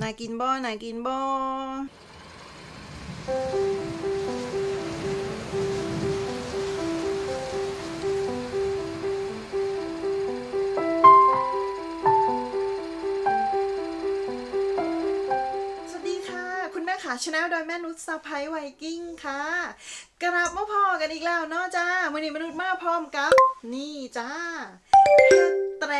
น่ากินบ่น่ากินบ่สวัสดีค่ะคุณแม่ขาชาแนลโดยแม่นุชสะพายไวกิ้งค่ะ กลับมาพอกันอีกแล้วเนาะจ้ามื่อนี้มนุษย์มาพร้อมกับ นี่จ้าเฮดแตร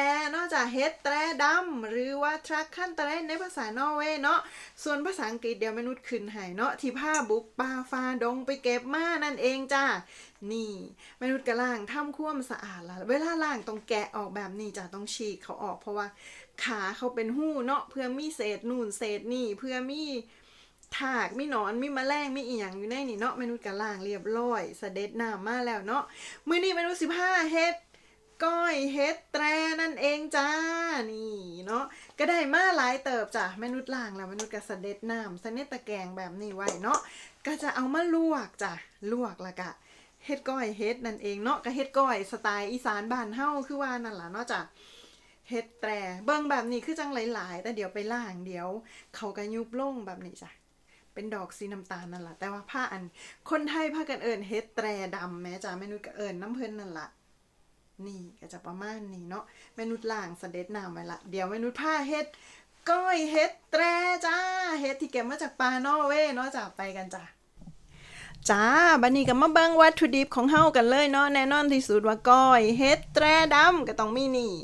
เฮ็ดแตรดำหรือว่าทรัคขั้นแตรในภาษานอร์เวย์เนาะส่วนภาษาอังกฤษเดียวมนุษย์ขึ้นให้เนาะที่ผ้าบุกป่าฟาดงไปเก็บมานั่นเองจ้านี่ มนุษย์กระล่างทำความสะอาดละเวลาล่างต้องแกะออกแบบนี้จ้ะต้องฉีกเขาออกเพราะว่าขาเขาเป็นหู้เนาะเพื่อมีเศษนู่นเศษนี่เพื่อมีถากมีหนอนมีมแมลงมีอีหยังอยู่ในนี่เนาะมนุษย์กระล่างเรียบร้อยเสด็จน้ำมาแล้วเนาะมื้อนี้มนุษย์สิบห้าเฮ็ด ก้อยเฮดแตรนั่นเองจ้า นี่เนาะก็ได้มาหลายเติบจ้ะมนุษย์ล่างแล้วมนุษย์ก็เสด็จน้ำเสน็จตะแกงแบบนี้ไว้เนาะก็จะเอามาลวกจ้ะลวกล้วก็เฮ็ดก้อยเฮ็ดนั่นเองเนาะก็เฮ็ดก้อยสไตล์อีสานบ้านเฮาคือว่านั่นล่ะเนาะจ้ะเฮ็ดแตรเบิ่งแบบนี้คือจังหลาย ๆ แต่เดี๋ยวไปล่างเดี๋ยว เขาก็ยุบลงแบบนี้จ้ะเป็นดอกสีน้ำตาลนั่นแหละแต่ว่าผ้าอัน คนไทยผ้ากันเอิญเฮ็ดแตรดำแม้จ้ะแม่นุชก็เอิญน้ำเพลินนั่นละ นี่ก็จะประมาณนี้เนาะแม่นุชล่างเสด็จน้ำไว้ละ เดี๋ยวแม่นุชผ้าเฮ็ดก้อยเฮ็ดแตรจ้าเฮ็ดที่เก็บมาจากปานอเวย์เนาะจ้ะไปกันจ้ะจ้าบันนี้ก็มาเบิ่งวัตถุดิบของเฮากันเลยเนาะแน่นอนที่สุดว่าก้อยเฮ็ดแตรดำก็ต้องมีนี่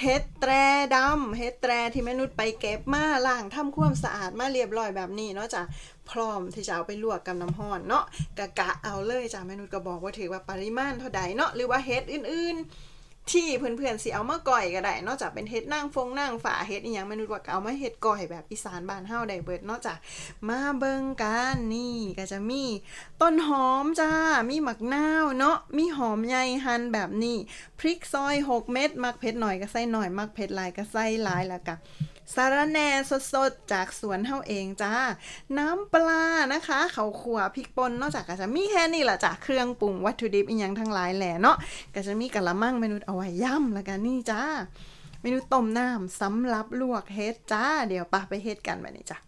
เฮ็ดแตรดำเฮ็ดแตรที่แม่นุชไปเก็บมาล้างทำความสะอาดมาเรียบร้อยแบบนี้เนาะจ้ะ พร้อมที่จะเอาไปลวกกับน้ำห้อนเนาะกะกะเอาเลยจ้าแม่นุชก็บอกว่าถือว่าปริมาณเท่าใดเนาะหรือว่าเฮ็ดอื่นๆ ที่เพื่อนๆสิเอามาก่อยก็ได้ นอกจากเป็นเฮ็ดนั่งฟงนั่งฝาเฮ็ดอีหยังม่นุชว่าก็เอามาเฮ็ดก่อยแบบอีสานบ้านเฮาได้เบิดนาะจ้ะมาเบิ่งกันนี่ก็จะมีต้นหอมจ้า มีหมักนาวเนาะมีหอมใหญ่หั่นแบบนี้พริกซอย 6 เม็ดมักเผ็ดหน่อยก็ใส่หน่อยมักเผ็ดหลายก็ใส่หลายแล้วก็สารแหน่สดๆ จากสวนเฮาเองจ้า น้ำปลานะคะเขาขัวพริกป่นนอกจากก็จะมีแค่นี้แหละจ้ะเครื่องปรุงวัตถุดิบอีกอย่างทั้งหลายแหละเนาะก็จะมีกะละมังเมนูเอาไว้ย่ำแล้วกันนี่จ้าเมนูต้มน้ำสำหรับลวกเฮ็ดจ้า เดี๋ยวปะไปเฮ็ดกันแบบนี้จ้ะ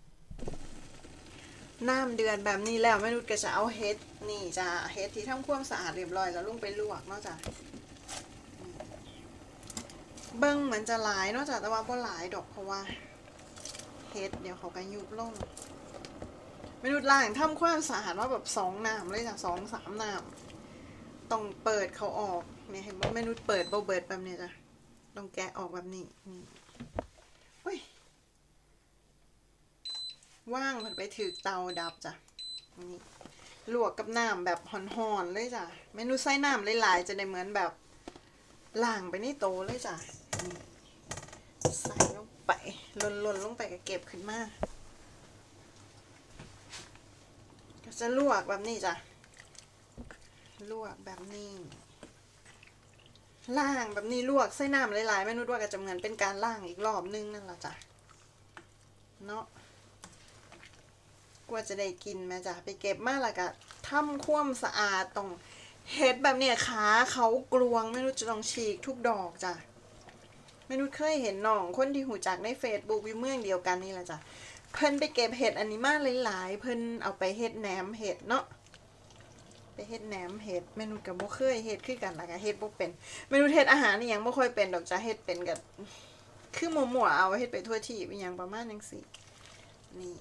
น้ำเดือดแบบนี้แล้วแม่นุชก็จะเอาเฮ็ดนี่จ้าเฮ็ดที่ทำความสะอาดเรียบร้อยแล้วลงไปลวกเนาะจ้ะเบิ้งเหมือนจะหลายเนาะจ้ะแต่ว่าบ่หลายดอกเพราะว่าเฮ็ดเดี๋ยวเขาก็ยุบลงแม่นุชล้างทำความสะอาดว่าแบบสองน้ำเลยจ้ะสองสามน้ำต้องเปิดเขาออก เนี่ยเห็นว่ามนุชเปิดเบ่เบิดแบบนี้จ้ะต้องแกะออกแบบนี้นี่เฮ้ยว่างมันไปถือเตาดับจ้ะนี่ลวกกับน้ำแบบห่อนๆเลยจ้ะเมนูใส่น้ำหลายๆจะได้เหมือนแบบล่างไปในโตเลยจ้ะใส่ลงไปลนๆลงไปก็เก็บขึ้นมาก็จะลวกแบบนี้จ้ะลวกแบบนี้ ล่างแบบนี้ลวกใส่น้ำหลายๆเมนูว่าก็จะเหมือนเป็นการล่างอีกรอบนึงนั่นแหละจ้ะเนาะกว่าจะได้กินแม่จ้ะไปเก็บมาแล้วก็ทำความสะอาดตรงเฮ็ดแบบเนี้ยขาเขากลวงไม่รู้จะต้องฉีกทุกดอกจ้ะไม่รู้เคยเห็นน้องคนที่หูจักในเฟซบุ๊กวิเมืองเดียวกันนี่แหละจ้ะเพิ่นไปเก็บเห็ดอันนี้มาหลายๆเพิ่นเอาไปเฮ็ดแหนมเห็ดเนาะ ไปเฮ็ดแหนมเห็ดเมนูกับบ่เคยเฮ็ดคือกันละก็เฮ็ดบ่เป็นเมนูเฮ็ดอาหารนี่ยังบ่ค่อยเป็นดอกจ้ะเฮ็ดเป็นกับคือหมั่วๆเอาเฮ็ดไปทั่วที่อีหยังประมาณจังซี่นี่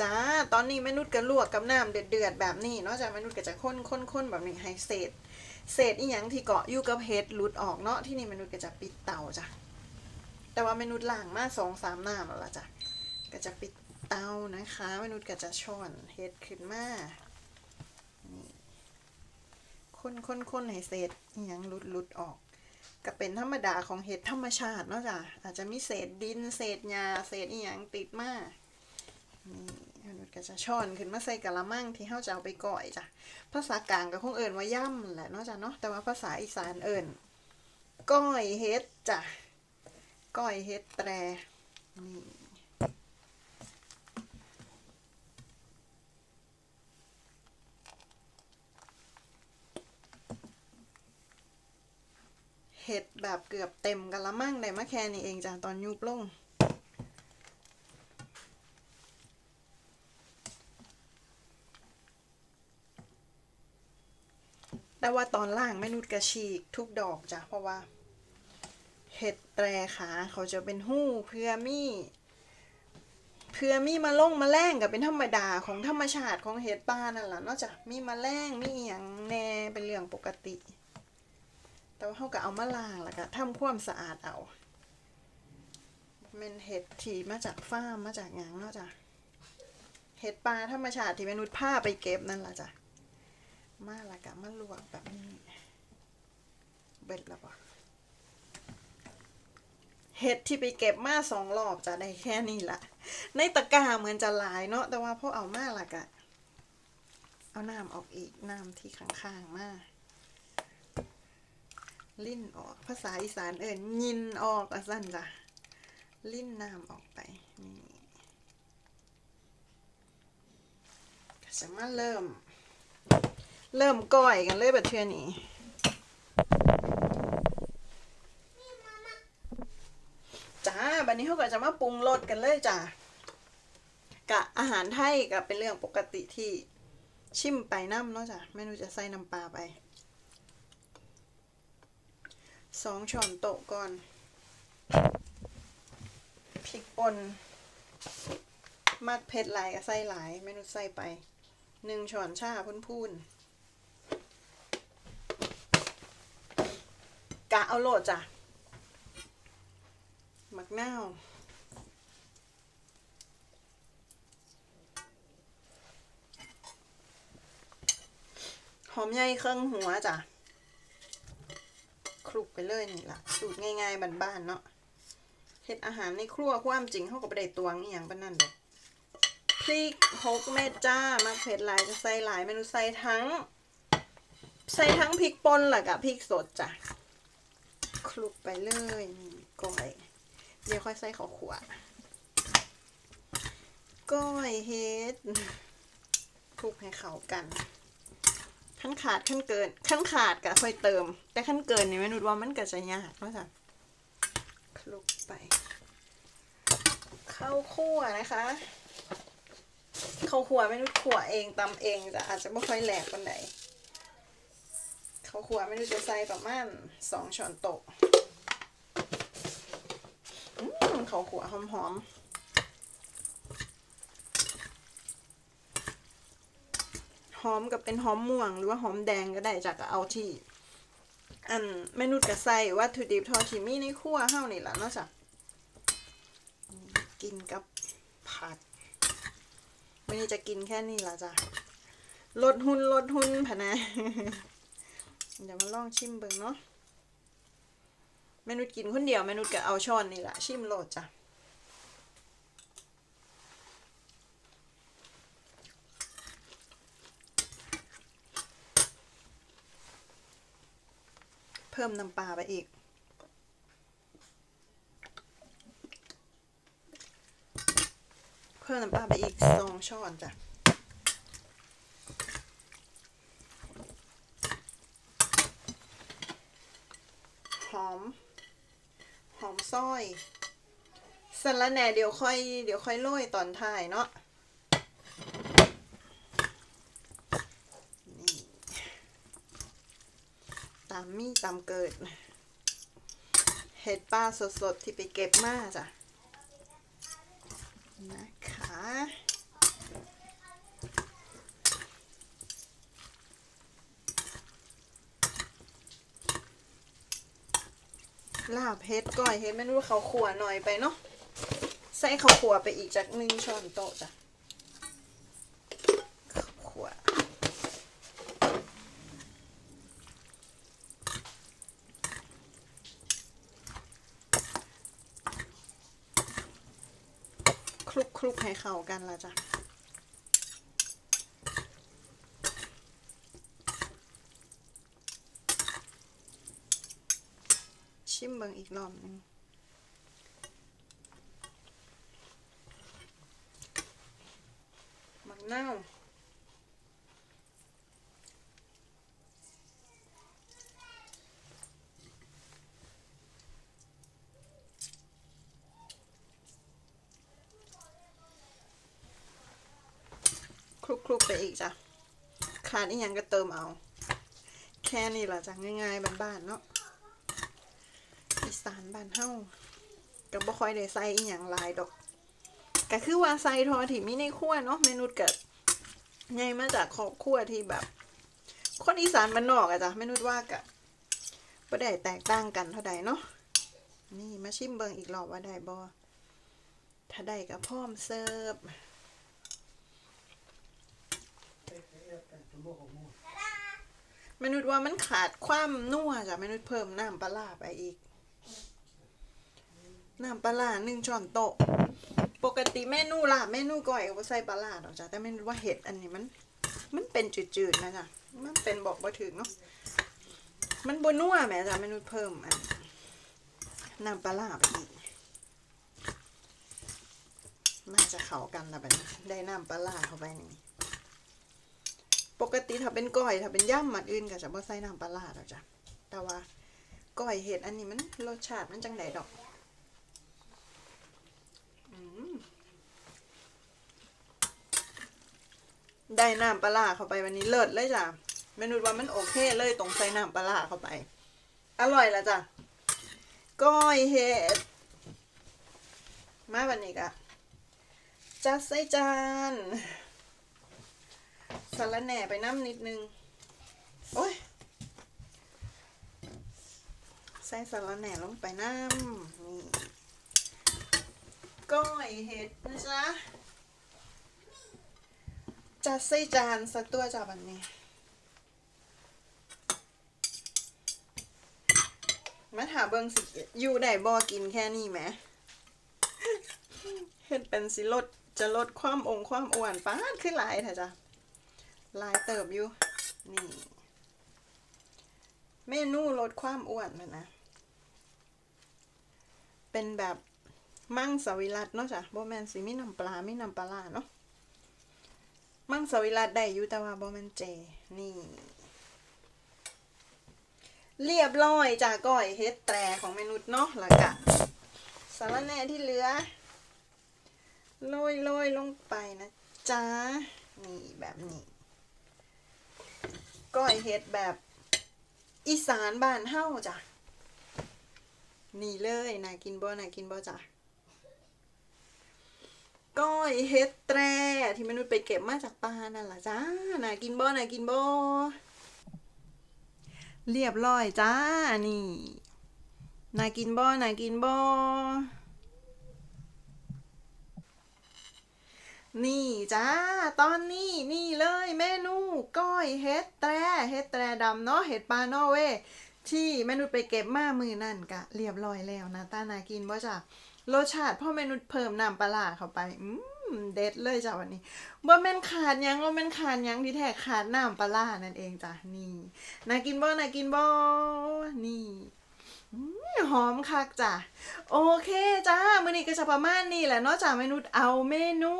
จ้า ตอนนี้แม่นุชก็ลวกกับน้ำเดือดๆแบบนี้เนาะจ้ะแม่นุชก็จะข้นข้นข้นแบบนี้ให้เศษ เศษอีหยังที่เกาะอยู่กับเห็ดหลุดออกเนาะที่นี่แม่นุชก็จะปิดเตาจ้ะแต่ว่าแม่นุชล้างมาสองสามน้ำแล้วล่ะจ้ะก็จะปิดเตานะคะแม่นุชก็จะช้อนเห็ดขึ้นมา ข้นข้นข้นให้เศษอีหยังหลุดหลุดออก ก็เป็นธรรมดาของเห็ดธรรมชาติเนาะจ้ะอาจจะมีเศษดินเศษหญ้าเศษอีหยังติดมานี่มนุก็จะช้อนขึ้นมาใส่กะละมังที่เฮาจะเอาไปก่อยจ้ะภาษากลางก็คงเอิ้นว่าย่ำแหละเนาะจ้ะเนาะแต่ว่าภาษาอีสานเอิ้นก้อยเฮ็ดจ้ะก้อยเฮ็ดแตรนี่ เห็ดแบบเกือบเต็มกันละมั่งได้มะแค่นี่เองจ้ะตอนยุบลงแต่ว่าตอนล่างไม่นุดกระชีกทุกดอกจ้ะเพราะว่า เห็ดแตรขาเขาจะเป็นหู้เพื่อมี่เพื่อมีมาล่งมาแล้งกับเป็นธรรมดาของธรรมชาติของเห็ดป้านั่นแหละนอกจากมีมาแล้งมีอย่างแน่เป็นเรื่องปกติ แต่ว่าเขาก็เอามาล้างแล้วก็ทำความสะอาดเอาเป็นเห็ดที่มาจากฟาร์มมาจากหยังเนาะจ้ะเห็ดป่าธรรมชาติที่มนุษย์ผ้าไปเก็บนั่นแหละจ้ะมาละกะมาลวกแบบนี้ เบ็ดแล้วปะเห็ดที่ไปเก็บมาสองรอบจะได้แค่นี้ละในตะกร้าเหมือนจะหลายเนาะแต่ว่าพอเอามาละกะ เอาน้ำออกอีกน้ำที่ข้างๆมา ลิ้นออก ภาษาอีสานเอิญยินออกอะสั้นจ้ะ ลิ้นน้ำออกไป นี่ก็จะมาเริ่ม เริ่มก้อยกันเลยแบบเทื่อนี้จ้าบันนี้เขาก็จะมาปรุงรสกันเลยจ้ะกะอาหารไทยก็เป็นเรื่องปกติที่ชิมไปน้ำเนาะจ้ะเมนูจะใส่น้ำปลาไป สองช้อนโต๊ะก่อนพริกป่นมักเผ็ดหลายกับใส่หลายเมนูใส่ไปหนึ่งช้อนชาพูนกะเอาโหลดจ้ะหมักนาวหอมใหญ่เครื่องหัวจ้ะ ลุกไปเลยนี่ล่ะ สูตรง่ายๆบ้านๆเนาะเฮ็ดอาหารในครัวความจริงเขาก็บ่ได้ตวงอหย่างปานนั้นเด้พริกหกเม็ดจ้ามักเผ็ดหลายจะใส่หลายเมนูใส่ทั้ง ใส่ทั้งพริกป่นหละกับพริกสดจ้ะคลุกไปเลยนี่ก้อยเดี๋ยวค่อยใส่ข้าวขัวก้อยเฮ็ดคลุกให้เข้ากัน ขั้นขาดขั้นเกินขั้นขาดก็ค่อยเติม แต่ขั้นเกินนี่ไม่รู้ว่ามันก็จะยากเนาะจ้ะคลุกไป เข้าคั่วนะคะ เข้าคั่วไม่รู้ขั่วเองตำเองจะอาจจะไม่ค่อยแหลกปานใดเข้าคั่วไม่รู้จะใส่ประมาณสองช้อนโต๊ะเข้าคั่วหอมๆ หอมกับเป็นหอมม่วง หรือว่าหอมแดงก็ได้จากเอาที่อันเมนูกระใส่วัตถุดิบทอชิมี่ในครัวเฮานี่แหละเนาะจ้ะกินกับผัดไม่ได้จะกินแค่นี้ละจ้ะลดหุ่นลดหุ่นพะนะเดี๋ยวมาลองชิมเบิ่งเนาะเมนูกินคนเดียวเมนูก็เอาช้อนนี่แหละชิมโลดจ้ะ เพิ่มน้ำปลาไปอีก เพิ่มน้ำปลาไปอีกสองช้อนจ้ะหอม หอมซอยสละแหน่เดี๋ยวค่อย เดี๋ยวค่อยโรยตอนท้ายเนาะ นี่ตา มมีตามเกิด เห็ดป้าสดๆ ที่ไปเก็บมาจ้ะ นะคะลาบเห็ดก้อยเห็ดไม่รู้เขาขัวหน่อยไปเนาะใส่เขาวขัวไปอีกจากหนึ่งช้อนโต๊ะจ้ะข้าวขัว ค ลุกคลุกให้เข้ากันละจ้ะชิมเบิงอีกรอบหนึงมักนาว คลุกไปอีกจ้ะขาดอีกอย่างก็เติมเอา แค่นี้แหละจ้ะง่ายๆบ้านๆเนาะอีสานบ้านเฮ้าก็บ่ค่อยได้ใส่อีหยังลายดอกก็คือว่าใส่ทอที่มีในครัวเนาะเมนูเกิดใหญ่มาจากครอบครัวที่แบบ คนอีสานบ้านนอกอะจ้ะเมนูว่าก็บ่ได้แตกต่างกันเท่าใดเนาะนี่มาชิมเบิงอีกรอบว่าได้บ่ถ้าได้ก็พร้อมเสิร์ฟ มนุษย์ว่ามันขาดความนัวจ้ะมนุษย์เพิ่มน้ำปลาไปอีก น้ำปลาร้าหนึ่งช้อนโต๊ะ ปกติเมนูลาบเมนูก้อยก็บ่ใส่ปลาร้าดอกจ้ะแต่เมนูว่าเห็ดอันนี้มัน มันเป็นจืดๆนะจ้ะมันเป็นบอกบ่ถึงเนาะมันบนนัวแหมจ้ะเมนูเพิ่มอันน้ำปลาไปอีกน่าจะเข้ากันละแบัดนี้ได้น้ำปลาร้าเข้าไปนี่ ปกติถ้าเป็นก้อยถ้าเป็นย่ำมันอื่นก็จะบ่ใส่น้ำปลาร้าแล้วจ้ะแต่ว่าก้อยเห็ดอันนี้มันรสชาติมันจังไดดอกอได้น้ำปลาร้าเข้าไปวันนี้เลิศเลยจ้ะเมนูว่ามันโอเคเลยตรงใส่น้ำปลาร้าเข้าไป อร่อยล้วจ้ะก้อยเห็ดมาวันนี้ก็จัดใส่จาน สาระแหน่ไปน้ำนิดนึง โอ้ย ใส่สาระแหน่ลงไปน้ำนี่ก้อยเห็ดนะจ๊ะจัดใส่จานสักตัวจ้าบันนี้ มาถามเบิงสิ อยู่ได้บอกินแค่นี้ไหม เห็ดเป็นสิลดจะลดความองค์ความอ้วนป้าดขึ้นหลายเถอะจ้ะ ลายเติบอยู่ นี่ เมนูลดความอ้วนนะนะ เป็นแบบมั่งสวิรัตเนาะจ้ะโบแมนสิมีน้ำปลาไม่น้ำปลาร้าเนาะมั่งสวิรัตได้อยู่แต่ว่าโบแมนเจ นี่ เรียบร้อยจากก้อยเฮ็ดแตรของเมนุษย์เนาะแล้วก็สารแหน่ที่เหลือโรยโรยลงไปนะจ๊ะ นี่แบบนี้ ก้อยเฮ็ดแบบอีสานบ้านเฮาจ้ะ นี่เลยน่ากินบ่น่ากินบ่จ้ะ ก้อยเฮ็ดแตรที่มนุษย์ไปเก็บมาจากป่านั่นล่ะจ้าน่ากินบ่น่ากินบ่เรียบร้อยจ้า นี่น่ากินบ่น่ากินบ่ นี่จ้า ตอนนี้นี่เลยเมนูก้อยเฮ็ดแตรเฮ็ดแตรดำเนาะเฮ็ดปลานอเวที่เมนูไปเก็บมามือนั่นกะ เรียบร้อยแล้วนะตานากินบ่จ้ะรสชาติพ่อเมนูเพิ่มน้ำปลาร้าเข้าไป อืมเด็ดเลยจ้ะวันนี้บ่แม่นขาดยังบ่แม่นขาดยังที่แท้ขาดน้ำปลาร้านั่นเองจ้ะนี่นากินบ่นากินบ่นี่ หอมคักจ้ะ โอเคจ้ามื้อนี้ก็จะประมาณนี้แหละเนอกจากเมนูเอาเมนู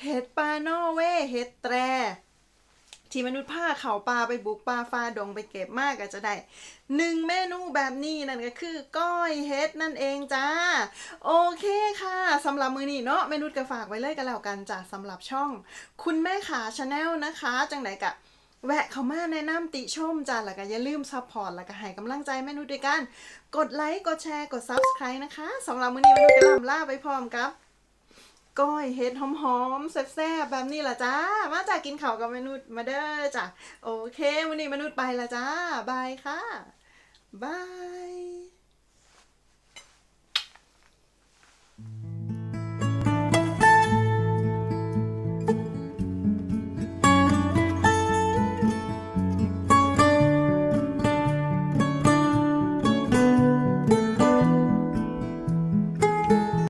เห็ดปลาโนเวเห็ดแตรที่มนุษย์ผ้าเขาปลาไปบุกปลาฟ้าดงไปเก็บมากก็จะได้หนึ่งเมนูแบบนี้นั่นก็คือก้อยเห็ดนั่นเองจ้า โอเคค่ะสำหรับมือนี้เนาะเมนุษย์ก็ฝากไว้เลยกันแล้วกันจ้ะสำหรับช่อง คุณแม่ขาชาแนลนะคะ จังไหนกะ แวะเข้ามาแนะนำติชมจ้าแล้วก็อย่าลืมซัพพอร์ตแล้วก็ให้กำลังใจแม่นุชด้วยกันกดไลค์กดแชร์กด Subscribe นะคะสำหรับมื้อนี้แม่นุชก็ลำลาไปพร้อมกับก้อยเฮ็ดหอมๆแซ่บๆแบบนี้ล่ะจ้า มาจากกินข้าวกับแม่นุชมาเด้อจ้ะโอเควันนี้แม่นุชไปละจ้าบายค่ะบาย